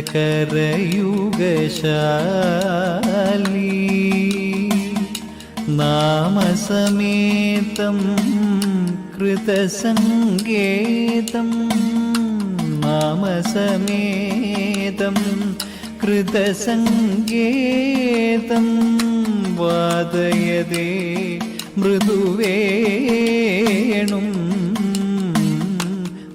ശങ്കരയുഗശാലി നാമസമേതം कृतसङ्गेतं नामसमेतं कृतसङ्गेतं वादयदे मृदुवेणुम्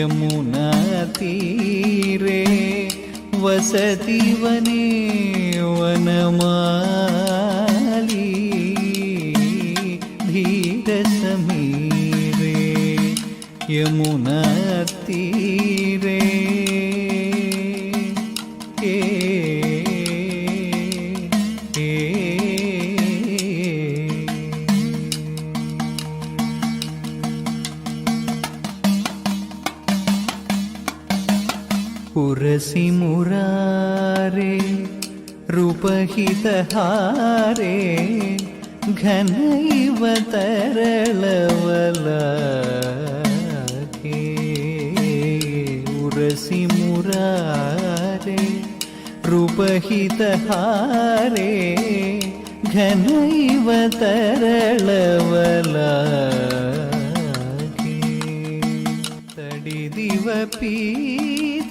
యమున తీరే वसति वने वनमा पुरसिमुरारे रूपहितहारे घन इव तरलवलाके उरसिमुरारे रूपहितहारे घन इव तरलवलाके तडिदिवपी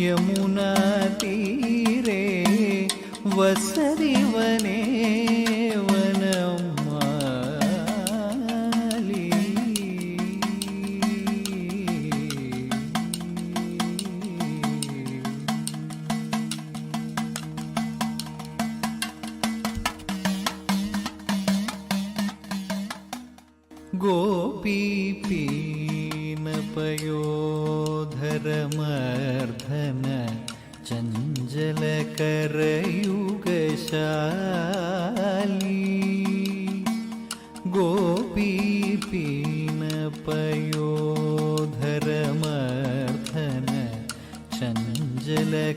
યમુના તીરે વસરી વને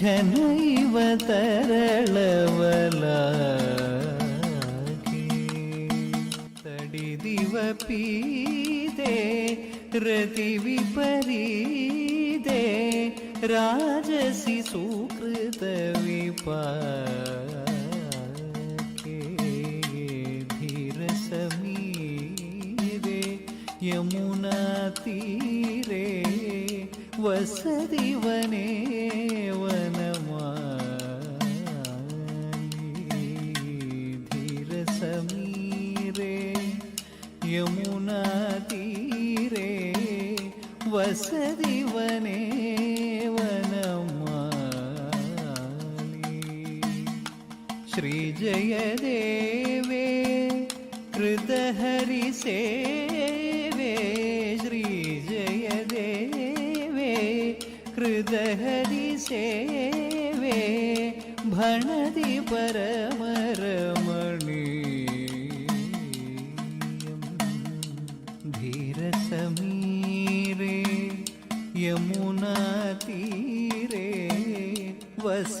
ಘನೈವ ತರಳವಲಾಗಿ ತಡಿದಿವ ಪೀದೆ ರತಿ ವಿಪರೀದೆ ರಾಜಸಿ ಸುಕೃತ ವಿಪಾ समीरे यमुना तीरे वसति वने यमुना तीरे वसति वने वनमाली श्रीजयदेवे कृतहरिसेवे श्रीजयदेवे कृतहरिसेवे भणति पर यमुना तीरे वस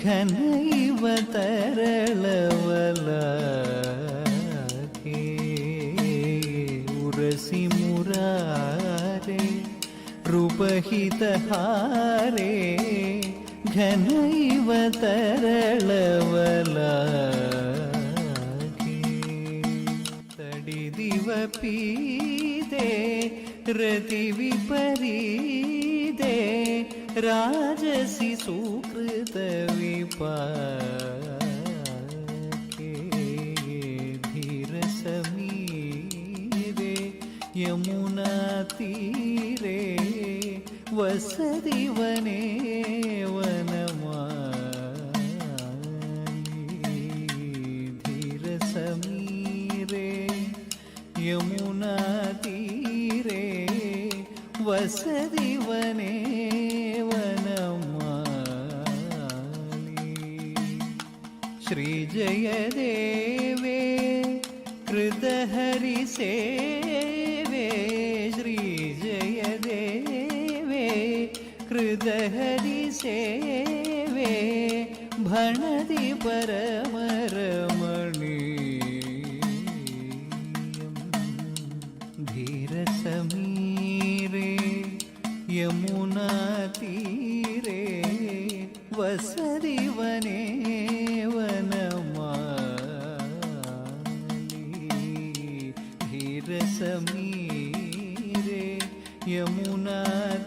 ಘನೈವ ತರಳವಲ ಉರಸಿ ಮುರಾರೆ ರೂಪಹಿತ ಹಾರೆ ಘನೈವ ತರಳವಲ ತಡಿದಿವ ಪೀದೆ ರತಿ ವಿಪರೀದೆ ರಾಜಸಿ ಸೂ மறு தவிப்பாக்கே தீரசமீரே யமுனா தீரே வசதிவனே வன हृदहरि सेवे धीर समीरे यमुना यमुनातीरे वसति वने समीरे यमुना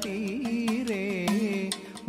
तीरे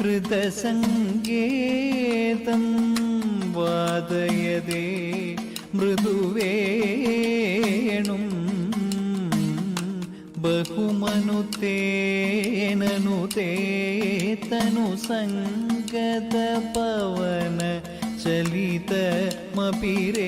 कृतसङ्केतं वादयदे मृदुवेणुं बहुमनुतेननुते तनुसङ्गतपवन चलितमपि रे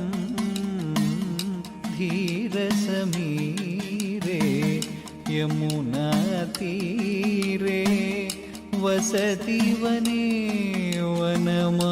మీరే యమునా తీరే वसति वने वनमा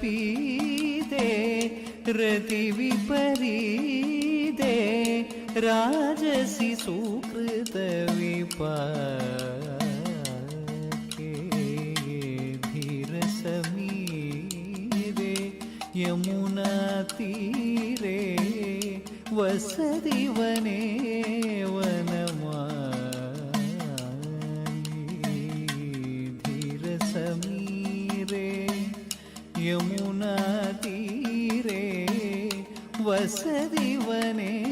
पीते रति विपरीते राजसि सुकृत विपाके धीर समीरे यमुना तीरे वसदी वने வசதிவனே